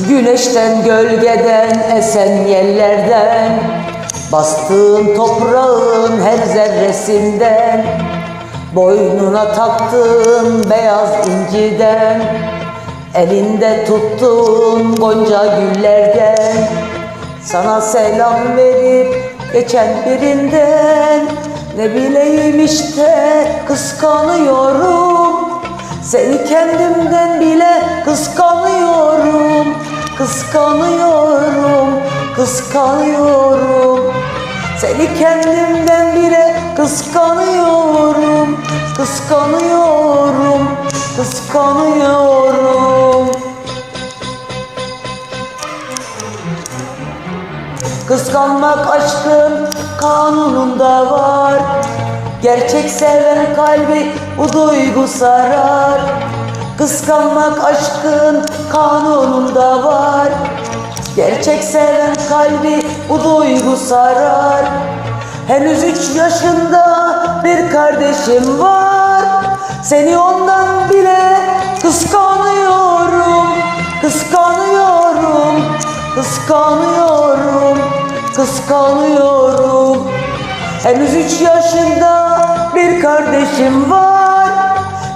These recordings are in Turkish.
Güneşten gölgeden esen yerlerden Bastığın toprağın her zerresinden Boynuna taktığın beyaz inciden Elinde tuttuğun gonca güllerden Sana selam verip geçen birinden Ne bileyim işte kıskanıyorum. Seni kendimden bile kıskanıyorum Kıskanıyorum, kıskanıyorum. Seni kendimden bile kıskanıyorum Kıskanıyorum, kıskanıyorum. Kıskanmak aşkın kanununda var. Gerçek seven kalbi bu duygu sarar. Kıskanmak aşkın kanununda var Gerçek seven kalbi bu duygu sarar. Henüz üç yaşında bir kardeşim var. Seni ondan bile kıskanıyorum Kıskanıyorum, kıskanıyorum, kıskanıyorum. Henüz üç yaşında bir kardeşim var.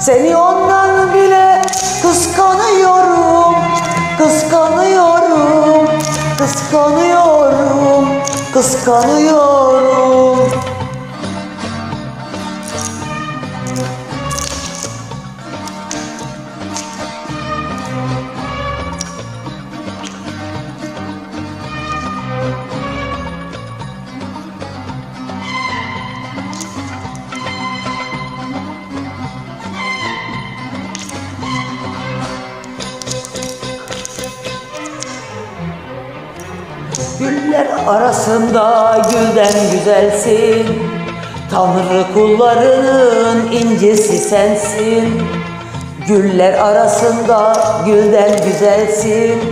Seni ondan bile kıskanıyorum Kıskanıyorum, kıskanıyorum, kıskanıyorum Güller arasında gülden güzelsin. Tanrı kullarının incisi sensin. Güller arasında gülden güzelsin.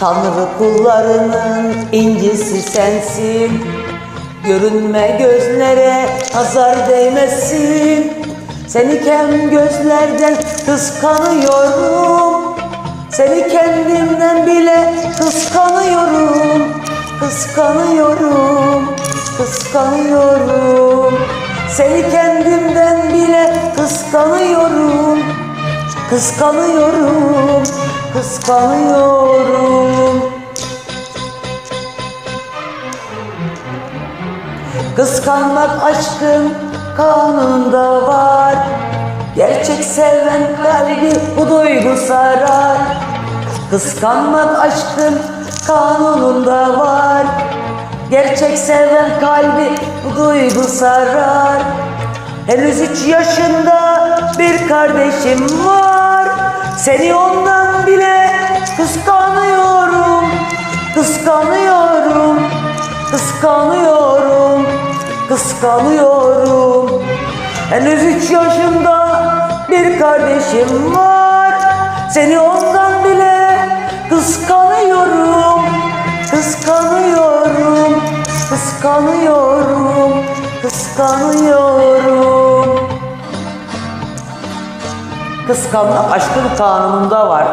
Tanrı kullarının incisi sensin. Görünme gözlere nazar değmesin. Seni kem gözlerden kıskanıyorum. Seni kendimden bile kıskanıyorum Kıskanıyorum, kıskanıyorum. Seni kendimden bile kıskanıyorum. Kıskanıyorum, kıskanıyorum. Kıskanmak aşkın kanunda var. Gerçek seven kalbi bu duygu sarar. Kıskanmak aşkın kanununda var. Gerçek seven kalbi bu duygu sarar. Henüz üç yaşında bir kardeşim var. Seni ondan bile kıskanıyorum Kıskanıyorum, kıskanıyorum, kıskanıyorum. Henüz üç yaşında bir kardeşim var. Seni ondan kıskanıyorum, kıskanıyorum. Kıskanmak aşkın kanununda var